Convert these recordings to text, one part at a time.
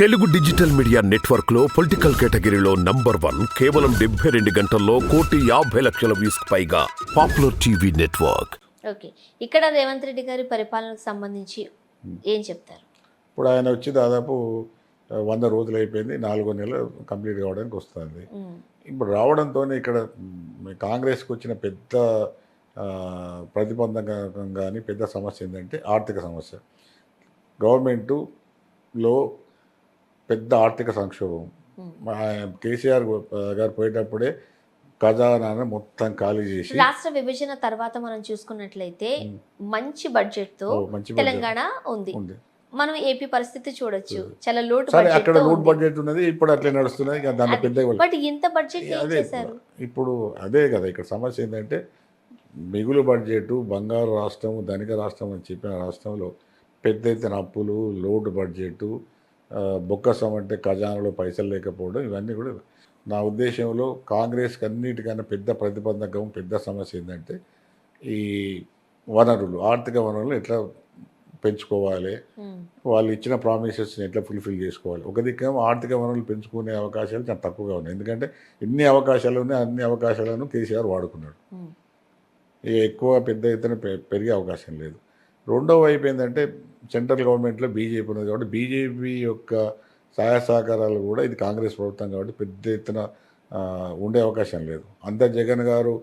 Telugu digital media నెట్వర్క్లో political కేటగిరీలో number one కేవలం డెబ్బై రెండు గంటల్లో కోటి యాభై లక్షల వ్యూస్ పైగా పాపులర్ టీవీ నెట్వర్క్. ఓకే. ఇక్కడ రేవంత్ రెడ్డి గారి పరిపాలనకు సంబంధించి ఏం చెప్తారు? ఇప్పుడు ఆయన వచ్చి దాదాపు వంద రోజులు అయిపోయింది నాలుగో నెలలు కంప్లీట్ కావడానికి వస్తుంది. ఇప్పుడు రావడంతో ఇక్కడ కాంగ్రెస్కి వచ్చిన పెద్ద ప్రతిబంధకం కానీ పెద్ద సమస్య ఏంటంటే ఆర్థిక సమస్య. గవర్నమెంటులో పెద్ద ఆర్థిక సంక్షోభం. కేసీఆర్ గారు పోయేటప్పుడే ఖజానాను మొత్తం ఖాళీ చేసి రాష్ట్ర విభజన తర్వాత మనం చూసుకున్నట్లయితే మంచి బడ్జెట్. తో తెలంగాణ ఉంది. మనం ఏపీ పరిస్థితి చూడొచ్చు. చాలా లోటు అక్కడ రూట్ బడ్జెట్ ఉన్నది ఇప్పుడు అట్లే నడుస్తున్నది పెద్ద బట్ ఇంత బడ్జెట్ అదే ఇప్పుడు అదే కదా ఇక్కడ సమస్య ఏంటంటే మిగులు బడ్జెట్ బంగారు రాష్ట్రం ధనిక రాష్ట్రం అని చెప్పిన రాష్ట్రంలో పెద్ద ఎత్తున అప్పులు లోటు బడ్జెట్ బొక్కసం అంటే ఖజానాలో పైసలు లేకపోవడం ఇవన్నీ కూడా నా ఉద్దేశంలో కాంగ్రెస్కి అన్నిటికన్నా పెద్ద ప్రతిబంధకం పెద్ద సమస్య ఏంటంటే ఈ వనరులు ఆర్థిక వనరులు ఎట్లా పెంచుకోవాలి? వాళ్ళు ఇచ్చిన ప్రామిసెస్ని ఎట్లా ఫుల్ఫిల్ చేసుకోవాలి? ఒక దిక్కేమో ఆర్థిక వనరులు పెంచుకునే అవకాశాలు చాలా తక్కువగా ఉన్నాయి. ఎందుకంటే ఎన్ని అవకాశాలు ఉన్నాయి అన్ని అవకాశాలను కేసీఆర్ వాడుకున్నాడు. ఎక్కువ పెద్ద ఎత్తున పెరిగే అవకాశం లేదు. రెండో వైపు ఏంటంటే సెంట్రల్ గవర్నమెంట్లో బీజేపీ ఉన్నది కాబట్టి బీజేపీ యొక్క సహాయ సహకారాలు కూడా ఇది కాంగ్రెస్ ప్రభుత్వం కాబట్టి పెద్ద ఎత్తున ఉండే అవకాశం లేదు. అంత జగన్ గారు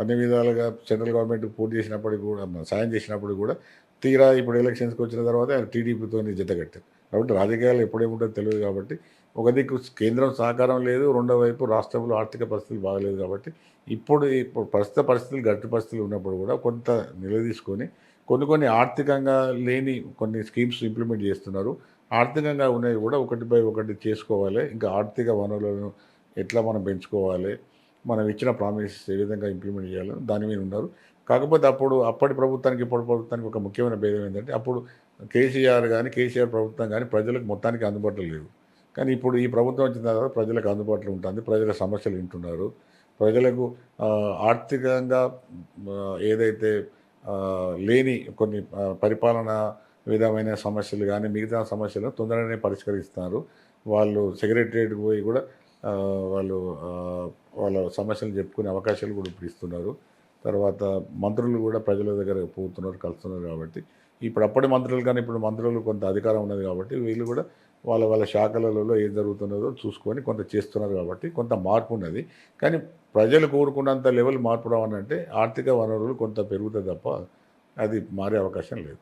అన్ని విధాలుగా సెంట్రల్ గవర్నమెంట్ పూర్తి చేసినప్పటికి కూడా సాయం చేసినప్పుడు కూడా తీరా ఇప్పుడు ఎలక్షన్స్కి వచ్చిన తర్వాత ఆయన టీడీపీతో జతగట్టారు కాబట్టి రాజకీయాలు ఎప్పుడేముంటుందో తెలియదు కాబట్టి ఒక దిక్కు కేంద్రం సహకారం లేదు రెండో వైపు రాష్ట్రంలో ఆర్థిక పరిస్థితులు బాగలేదు కాబట్టి ఇప్పుడు ఇప్పుడు ప్రస్తుత పరిస్థితులు గట్టి పరిస్థితులు ఉన్నప్పుడు కూడా కొంత నిలదీసుకొని కొన్ని కొన్ని ఆర్థికంగా లేని కొన్ని స్కీమ్స్ ఇంప్లిమెంట్ చేస్తున్నారు. ఆర్థికంగా ఉన్నవి కూడా ఒకటిపై ఒకటి చేసుకోవాలి. ఇంకా ఆర్థిక వనరులను ఎట్లా మనం పెంచుకోవాలి మనం ఇచ్చిన ప్రామిసెస్ ఏ విధంగా ఇంప్లిమెంట్ చేయాలని దాని మీద ఉన్నారు. కాకపోతే అప్పుడు అప్పటి ప్రభుత్వానికి ఇప్పటి ప్రభుత్వానికి ఒక ముఖ్యమైన భేదం ఏంటంటే అప్పుడు కేసీఆర్ కానీ కేసీఆర్ ప్రభుత్వం కానీ ప్రజలకు మొత్తానికి అందుబాటులో లేవు. కానీ ఇప్పుడు ఈ ప్రభుత్వం వచ్చిన తర్వాత ప్రజలకు అందుబాటులో ఉంటుంది. ప్రజల సమస్యలు వింటున్నారు. ప్రజలకు ఆర్థికంగా ఏదైతే లేని కొన్ని పరిపాలన విధమైన సమస్యలు కానీ మిగతా సమస్యలను తొందరగానే పరిష్కరిస్తున్నారు వాళ్ళు సెక్రటరియట్ పోయి కూడా వాళ్ళు వాళ్ళ సమస్యలు చెప్పుకునే అవకాశాలు కూడా ఇప్పుడు ఇస్తున్నారు. తర్వాత మంత్రులు కూడా ప్రజల దగ్గర పోతున్నారు కలుస్తున్నారు కాబట్టి ఇప్పుడు అప్పటి మంత్రులు కానీ ఇప్పుడు మంత్రులు కొంత అధికారం ఉన్నది కాబట్టి వీళ్ళు కూడా వాళ్ళ వాళ్ళ శాఖలలో ఏం జరుగుతున్నదో చూసుకొని కొంత చేస్తున్నారు కాబట్టి కొంత మార్పు ఉన్నది. కానీ ప్రజలు కోరుకున్నంత లెవెల్ మార్పు రావాలంటే ఆర్థిక వనరులు కొంత పెరుగుతాయి తప్ప అది మారే అవకాశం లేదు.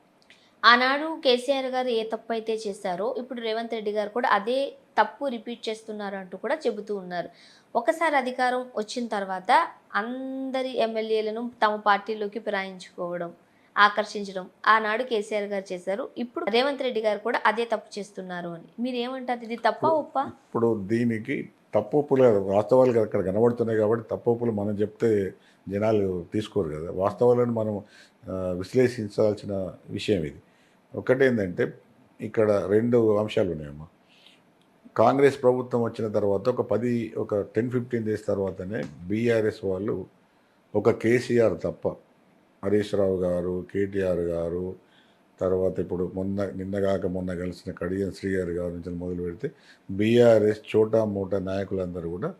ఆనాడు కేసీఆర్ గారు ఏ తప్పు అయితే చేశారో ఇప్పుడు రేవంత్ రెడ్డి గారు కూడా అదే తప్పు రిపీట్ చేస్తున్నారు అంటూ కూడా చెబుతూ ఉన్నారు. ఒకసారి అధికారం వచ్చిన తర్వాత అందరి ఎమ్మెల్యేలను తమ పార్టీలోకి ఫిరాయించుకోవడం ఆకర్షించడం. ఆనాడు కేసీఆర్ గారు చేశారు. ఇప్పుడు రేవంత్ రెడ్డి గారు కూడా అదే తప్పు చేస్తున్నారు అని. మీరు ఏమంటారు ఇది తప్ప ఒప్ప? ఇప్పుడు దీనికి తప్పు ఒప్పులు వాస్తవాలు అక్కడ కనబడుతున్నాయి కాబట్టి తప్పు ఒప్పులు మనం చెప్తే జనాలు తీసుకోరు కదా. వాస్తవాలను మనం విశ్లేషించాల్సిన విషయం ఇది. ఒకటేంటంటే ఇక్కడ రెండు అంశాలు ఉన్నాయమ్మా. కాంగ్రెస్ ప్రభుత్వం వచ్చిన తర్వాత ఒక పది ఒక టెన్ ఫిఫ్టీన్ డేస్ తర్వాతనే బీఆర్ఎస్ వాళ్ళు ఒక కేసీఆర్ తప్ప హరీష్ రావు గారు కేటీఆర్ గారు తర్వాత ఇప్పుడు మొన్న నిన్నగాక మొన్న కలిసిన కడియం శ్రీగారి గారి నుంచి మొదలు పెడితే బీఆర్ఎస్ చోటా మూట నాయకులందరూ కూడా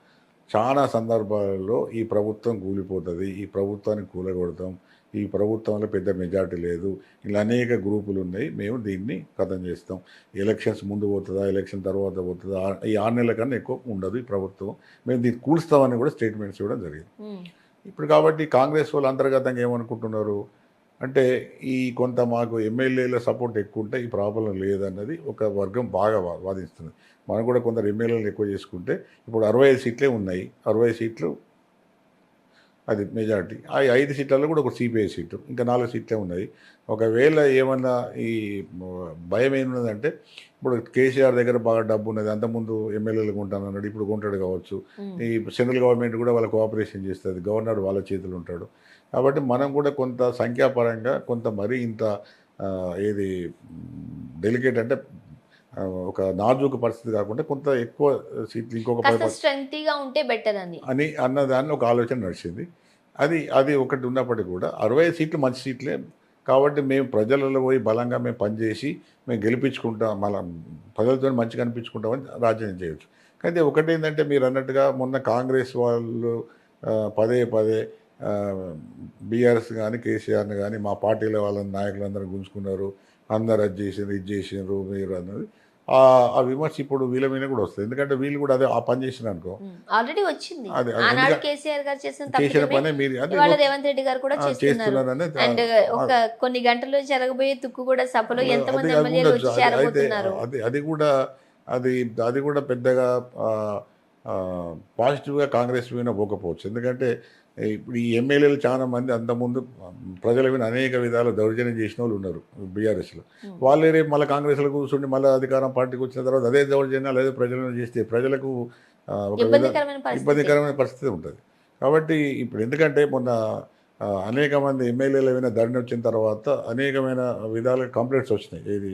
చాలా సందర్భాలలో ఈ ప్రభుత్వం కూలిపోతుంది ఈ ప్రభుత్వాన్ని కూలగొడతాం ఈ ప్రభుత్వంలో పెద్ద మెజార్టీ లేదు ఇలా అనేక గ్రూపులు ఉన్నాయి మేము దీన్ని కథం చేస్తాం. ఎలక్షన్స్ ముందు పోతుందా ఎలక్షన్ తర్వాత పోతుందా ఈ ఆరు నెలల కన్నా ఎక్కువ ఉండదు ఈ ప్రభుత్వం. మేము దీన్ని కూల్స్తామని కూడా స్టేట్మెంట్స్ ఇవ్వడం జరిగింది. ఇప్పుడు కాబట్టి కాంగ్రెస్ వాళ్ళు అంతర్గతంగా ఏమనుకుంటున్నారు? అంటే ఈ కొంత మాకు ఎమ్మెల్యేల సపోర్ట్ ఎక్కువ ఉంటే ఈ ప్రాబ్లం లేదన్నది ఒక వర్గం బాగా వాదిస్తుంది. మనం కూడా కొందరు ఎమ్మెల్యేలను ఎక్కువ చేసుకుంటే ఇప్పుడు అరవై ఐదు సీట్లే ఉన్నాయి. అరవై సీట్లు అది మెజారిటీ ఆ ఐదు సీట్లలో కూడా ఒక సిపిఐ సీటు ఇంకా నాలుగు సీట్లే ఉన్నాయి ఒకవేళ ఏమన్నా ఈ భయం ఏమున్నదంటే ఇప్పుడు కేసీఆర్ దగ్గర బాగా డబ్బు ఉన్నది అంతకుముందు ఎమ్మెల్యేలు కొంటాను అన్నాడు ఇప్పుడు కొంటాడు కావచ్చు. ఈ సెంట్రల్ గవర్నమెంట్ కూడా వాళ్ళ కోఆపరేషన్ చేస్తుంది గవర్నర్ వాళ్ళ చేతులు ఉంటాడు. కాబట్టి మనం కూడా కొంత సంఖ్యాపరంగా కొంత మరీ ఇంత ఏది డెలికేట్ అంటే ఒక నాజూకు పరిస్థితి కాకుండా కొంత ఎక్కువ సీట్లు ఇంకొక స్ట్రెంగ్తీగా ఉంటే బెటర్ అని అని అన్నదాన్ని ఒక ఆలోచన నడిచింది. అది అది ఒకటి ఉన్నప్పటికీ కూడా అరవై సీట్లు మంచి సీట్లే. కాబట్టి మేము ప్రజలలో పోయి బలంగా మేము పనిచేసి మేము గెలిపించుకుంటాం మళ్ళీ ప్రజలతో మంచిగా అనిపించుకుంటామని రాజ్యం చేయొచ్చు. అయితే ఒకటి ఏంటంటే మీరు అన్నట్టుగా మొన్న కాంగ్రెస్ వాళ్ళు పదే పదే బీఆర్ఎస్ కానీ కేసీఆర్ని కానీ మా పార్టీలో వాళ్ళ నాయకులందరూ గుంజుకున్నారు. అందరు అది చేసిండ్రు ఇది చేసిండ్రు మీరు అన్నది. ఆ విమర్శ ఇప్పుడు వీళ్ళ మీద కూడా వస్తుంది. ఎందుకంటే వీళ్ళు కూడా అదే ఆ పని చేసిన అనుకో ఆల్రెడీ వచ్చింది. ఆనాడు కేసీఆర్ గారు చేసిన చేసిన పనే మీరు ఇవాళ రేవంత్ రెడ్డి గారు కూడా చేస్తున్నారు. అండ్ ఒక కొన్ని గంటల్లో జరగబోయే తుక్కు కూడా సభలో ఎంతమంది అది ఎమ్మెల్యేలు ఉండొచ్చు. వచ్చి అది- అయితే చేరబోతున్నారు. అది అది కూడా అది అది కూడా పెద్దగా ఆ, పాజిటివ్గా కాంగ్రెస్ మీద పోకపోవచ్చు. ఎందుకంటే ఇప్పుడు ఈ ఎమ్మెల్యేలు చాలా మంది అంతకుముందు ప్రజల మీద అనేక విధాలు దౌర్జన్యం చేసిన వాళ్ళు ఉన్నారు బీఆర్ఎస్లో. వాళ్ళే రేపు మళ్ళీ కాంగ్రెస్లో కూర్చుండి మళ్ళీ అధికారం పార్టీకి వచ్చిన తర్వాత అదే దౌర్జన్యాలు అదే ప్రజలను చేస్తే ప్రజలకు ఒక ఇబ్బందికరమైన పరిస్థితి. ఉంటుంది. కాబట్టి ఇప్పుడు ఎందుకంటే మొన్న అనేక మంది ఎమ్మెల్యేల మీద ధరణి వచ్చిన తర్వాత అనేకమైన విధాలుగా కంప్లైంట్స్ వచ్చినాయి. ఇది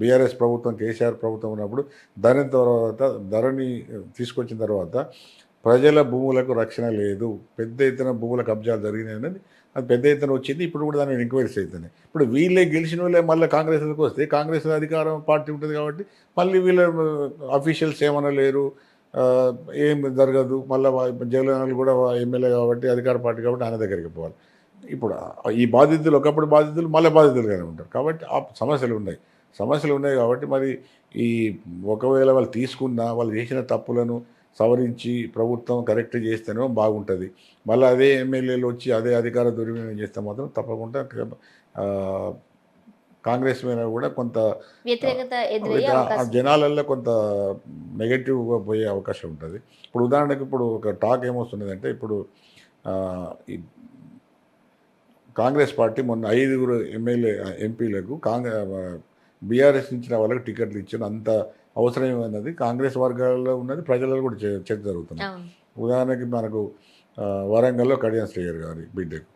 బీఆర్ఎస్ ప్రభుత్వం కేసీఆర్ ప్రభుత్వం ఉన్నప్పుడు దాని తర్వాత ధరణి తీసుకొచ్చిన తర్వాత ప్రజల భూములకు రక్షణ లేదు. పెద్ద ఎత్తున భూముల కబ్జాలు జరిగినాయి అనేది అది పెద్ద ఎత్తున వచ్చింది. ఇప్పుడు కూడా దాని ఎంక్వైరీస్ అవుతున్నాయి. ఇప్పుడు వీళ్ళే గెలిచిన వాళ్ళే మళ్ళీ కాంగ్రెస్లకు వస్తే కాంగ్రెస్ అధికారం పార్టీ ఉంటుంది కాబట్టి మళ్ళీ వీళ్ళ అఫీషియల్స్ ఏమన్నా లేరు. ఏం జరగదు. మళ్ళీ జగన్ కూడా ఎమ్మెల్యే కాబట్టి అధికార పార్టీ కాబట్టి ఆయన దగ్గరికి పోవాలి. ఇప్పుడు ఈ బాధితులు ఒకప్పుడు బాధితులు మళ్ళీ బాధితులుగానే ఉంటారు. కాబట్టి ఆ సమస్యలు ఉన్నాయి. సమస్యలు ఉన్నాయి కాబట్టి మరి ఈ ఒకవేళ వాళ్ళు తీసుకున్నా వాళ్ళు చేసిన తప్పులను సవరించి ప్రభుత్వం కరెక్ట్ చేస్తేనే బాగుంటుంది. మళ్ళీ అదే ఎమ్మెల్యేలు వచ్చి అదే అధికార దుర్వినియోగం చేస్తే మాత్రం తప్పకుండా కాంగ్రెస్ మీద కూడా కొంత జనాలలో కొంత నెగటివ్గా పోయే అవకాశం ఉంటుంది. ఇప్పుడు ఉదాహరణకు ఇప్పుడు ఒక టాక్ ఏమొస్తున్నదంటే ఇప్పుడు ఈ కాంగ్రెస్ పార్టీ మొన్న ఐదుగురు ఎమ్మెల్యే ఎంపీలకు కాంగ్రెస్ బీఆర్ఎస్ ఇచ్చిన వాళ్ళకి టికెట్లు ఇచ్చిన అంత అవసరం ఏమన్నది కాంగ్రెస్ వర్గాల్లో ఉన్నది ప్రజలలో కూడా చర్చ జరుగుతుంది. ఉదాహరణకి మనకు వరంగల్లో కడియం శ్రీయర్ గారి బిడ్డకు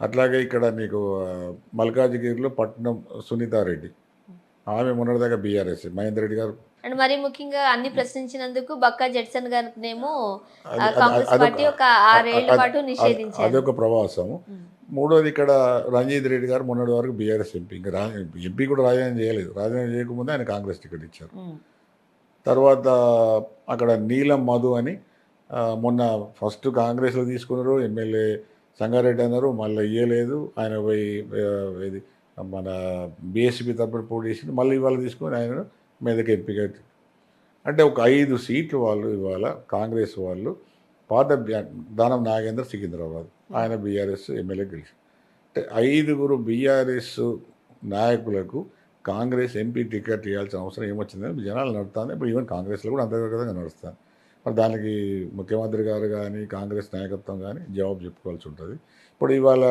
అట్లాగే ఇక్కడ నీకు ఆ, మల్కాజిగిరిలో పట్నం సునీతారెడ్డి. ఆమె మొన్నటిదాకా బీఆర్ఎస్ మహేందర్ రెడ్డి గారు. అండ్ మరి ముఖ్యంగా అన్ని ప్రశ్నించినందుకు బక్కా జడ్సన్ గారినేమో కాంగ్రెస్ పార్టీ ఒక ఆరేళ్ళ పాటు నిషేధించారు. అదొక ప్రవాసము. ఉమ్. మూడోది ఇక్కడ రంజిత్ రెడ్డి గారు మొన్నటి వరకు బీఆర్ఎస్ ఎంపీ. ఇంకా రా ఎంపీ కూడా రాజీనామా చేయలేదు. రాజీనామా చేయకముందే ఆయన కాంగ్రెస్ టికెట్ ఇచ్చారు. తర్వాత అక్కడ నీలం మధు అని మొన్న ఫస్ట్ కాంగ్రెస్లో తీసుకున్నారు. ఎమ్మెల్యే సంగారెడ్డి అన్నారు. మళ్ళీ ఇయ్యలేదు. ఆయన పోయి ఇది మన బీఎస్పీ తరపున పోటీ చేసి మళ్ళీ ఇవాళ తీసుకొని ఆయన మీదకి ఎంపిక అంటే ఒక ఐదు సీట్లు వాళ్ళు ఇవాళ కాంగ్రెస్ వాళ్ళు పాత దానం నాగేంద్ర సికింద్రాబాద్. ఆయన బీఆర్ఎస్ ఎమ్మెల్యే గెలిచి అంటే ఐదుగురు బీఆర్ఎస్ నాయకులకు కాంగ్రెస్ ఎంపీ టికెట్ ఇవ్వాల్సిన అవసరం ఏమొచ్చిందని జనాలు నడుస్తుంది ఇప్పుడు ఈవెన్ కాంగ్రెస్లో కూడా అంతర్గతంగా నడుస్తాను మరి దానికి ముఖ్యమంత్రి గారు కానీ కాంగ్రెస్ నాయకత్వం కానీ జవాబు చెప్పుకోవాల్సి ఉంటుంది. ఇప్పుడు ఇవాళ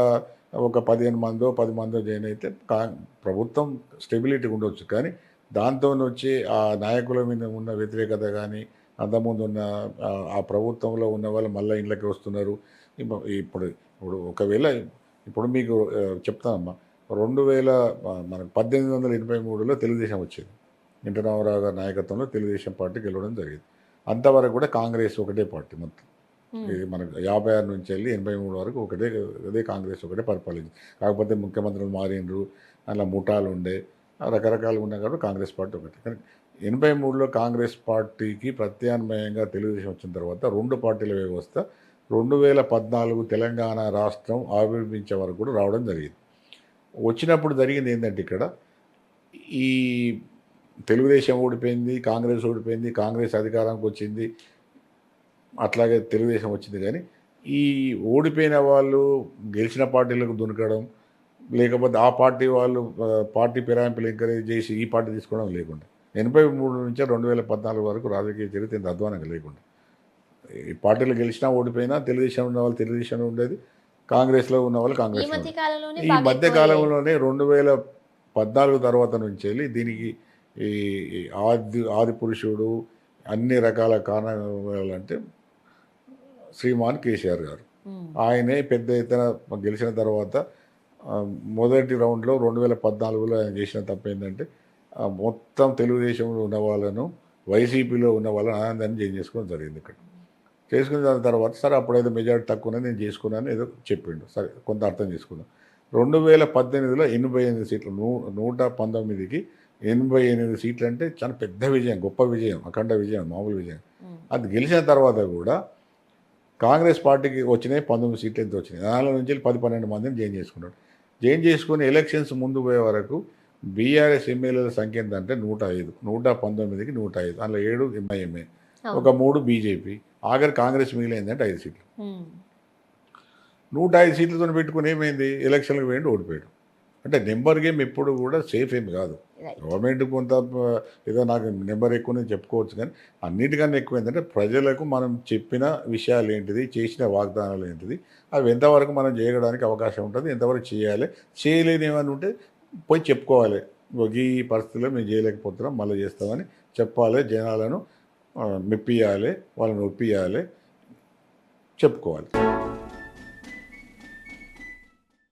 ఒక పదిహేను మందో పది మందో జాయిన్ అయితే కా ప్రభుత్వం స్టెబిలిటీ ఉండవచ్చు కానీ దాంతో వచ్చి ఆ నాయకుల మీద ఉన్న వ్యతిరేకత కానీ అంతకుముందు ఉన్న ఆ- ప్రభుత్వంలో ఉన్న వాళ్ళు మళ్ళీ ఇళ్ళకి వస్తున్నారు. ఇప్పు- ఇప్పుడు ఇప్పుడు ఒకవేళ ఇప్పుడు మీకు చెప్తానమ్మా. రెండు వేల మనకు పద్దెనిమిది వందల ఎనభై మూడులో తెలుగుదేశం వచ్చింది. ఎన్టీ రామారావు గారి నాయకత్వంలో తెలుగుదేశం పార్టీ గెలవడం జరిగింది. అంతవరకు కూడా కాంగ్రెస్ ఒకటే పార్టీ మొత్తం. ఇది మనకు యాభై ఆరు నుంచి వెళ్ళి ఎనభై మూడు వరకు ఒకటే అదే కాంగ్రెస్ ఒకటే పరిపాలించింది. కాకపోతే ముఖ్యమంత్రులు మారిండ్రు అలా ముఠాలు ఉండే రకరకాలు ఉన్నాయి కాబట్టి కాంగ్రెస్ పార్టీ ఒకటి. కానీ ఎనభై మూడులో కాంగ్రెస్ పార్టీకి ప్రత్యామ్నాయంగా తెలుగుదేశం వచ్చిన తర్వాత రెండు పార్టీల వ్యవస్థ రెండు వేల పద్నాలుగు తెలంగాణ రాష్ట్రం ఆవిర్భించే వరకు కూడా రావడం జరిగింది. వచ్చినప్పుడు జరిగింది ఏంటంటే ఇక్కడ ఈ తెలుగుదేశం ఓడిపోయింది కాంగ్రెస్ ఓడిపోయింది కాంగ్రెస్ అధికారానికి వచ్చింది అట్లాగే తెలుగుదేశం వచ్చింది. కానీ ఈ ఓడిపోయిన వాళ్ళు గెలిచిన పార్టీలకు దునకడం లేకపోతే ఆ పార్టీ వాళ్ళు పార్టీ ఫిరాయింపులు ఎంకరేజ్ చేసి ఈ పార్టీ తీసుకోవడం లేకుండా ఎనభై మూడు నుంచి రెండు వేల పద్నాలుగు వరకు రాజకీయ చరిత్ర ఇంత అధ్వానంగా లేకుండా. ఈ పార్టీలు గెలిచినా ఓడిపోయినా తెలుగుదేశం ఉన్న వాళ్ళు తెలుగుదేశం ఉండేది కాంగ్రెస్లో ఉన్న వాళ్ళు కాంగ్రెస్ ఈ మధ్య కాలంలోనే రెండు వేల పద్నాలుగు తర్వాత నుంచి వెళ్ళి దీనికి ఈ ఆది ఆది పురుషుడు అన్ని రకాల కారణాలు అంటే శ్రీమాన్ కేసీఆర్ గారు. ఆయనే పెద్ద ఎత్తున గెలిచిన తర్వాత మొదటి రౌండ్లో రెండు వేల పద్నాలుగులో ఆయన చేసిన తప్పు ఏంటంటే మొత్తం తెలుగుదేశంలో ఉన్న వాళ్ళను వైసీపీలో ఉన్న వాళ్ళని ఆనందాన్ని చేంజ్ చేసుకోవడం జరిగింది ఇక్కడ. చేసుకున్న దాని తర్వాత సరే అప్పుడైతే మెజారిటీ తక్కువ ఉన్నది నేను చేసుకున్నాను ఏదో చెప్పిండు. సరే కొంత అర్థం చేసుకున్నాను. రెండు వేల పద్దెనిమిదిలో ఎనభై ఎనిమిది సీట్లు నూ నూట పంతొమ్మిదికి ఎనభై ఎనిమిది సీట్లు అంటే చాలా పెద్ద విజయం గొప్ప విజయం అఖండ విజయం మామూలు విజయం. అది గెలిచిన తర్వాత కూడా కాంగ్రెస్ పార్టీకి వచ్చినాయి పంతొమ్మిది సీట్లు ఎంత వచ్చినాయి. దానిలో నుంచి పది పన్నెండు మందిని జాయిన్ చేసుకున్నాడు. జాయిన్ చేసుకుని ఎలక్షన్స్ ముందు పోయే వరకు బీఆర్ఎస్ ఎమ్మెల్యేల సంఖ్య అంటే నూట ఐదు. నూట పంతొమ్మిదికి నూట ఐదు. అందులో ఏడు ఎంఐఎంఏ. ఒక మూడు బీజేపీ. ఆఖరి కాంగ్రెస్ మిగిలిందంటే ఐదు సీట్లు. నూట ఐదు సీట్లతో పెట్టుకుని ఏమైంది? ఎలక్షన్లకు పోయిండి ఓడిపోయాడు. అంటే నెంబర్ గేమ్ ఎప్పుడు కూడా సేఫ్ ఏమి కాదు. గవర్నమెంట్ కొంత ఏదో నాకు నెంబర్ ఎక్కువనే చెప్పుకోవచ్చు కానీ అన్నిటికన్నా ఎక్కువ ఏంటంటే ప్రజలకు మనం చెప్పిన విషయాలు ఏంటిది? చేసిన వాగ్దానాలు ఏంటిది? అవి ఎంతవరకు మనం చేయడానికి అవకాశం ఉంటుంది? ఎంతవరకు చేయాలి? చేయలేని ఏమైనా ఉంటే పోయి చెప్పుకోవాలి. ఈ పరిస్థితిలో మేము చేయలేకపోతున్నాం మళ్ళీ చేస్తామని చెప్పాలి. జనాలను మెప్పియాలి వాళ్ళని ఒప్పియాలి. చెప్పుకోవాలి.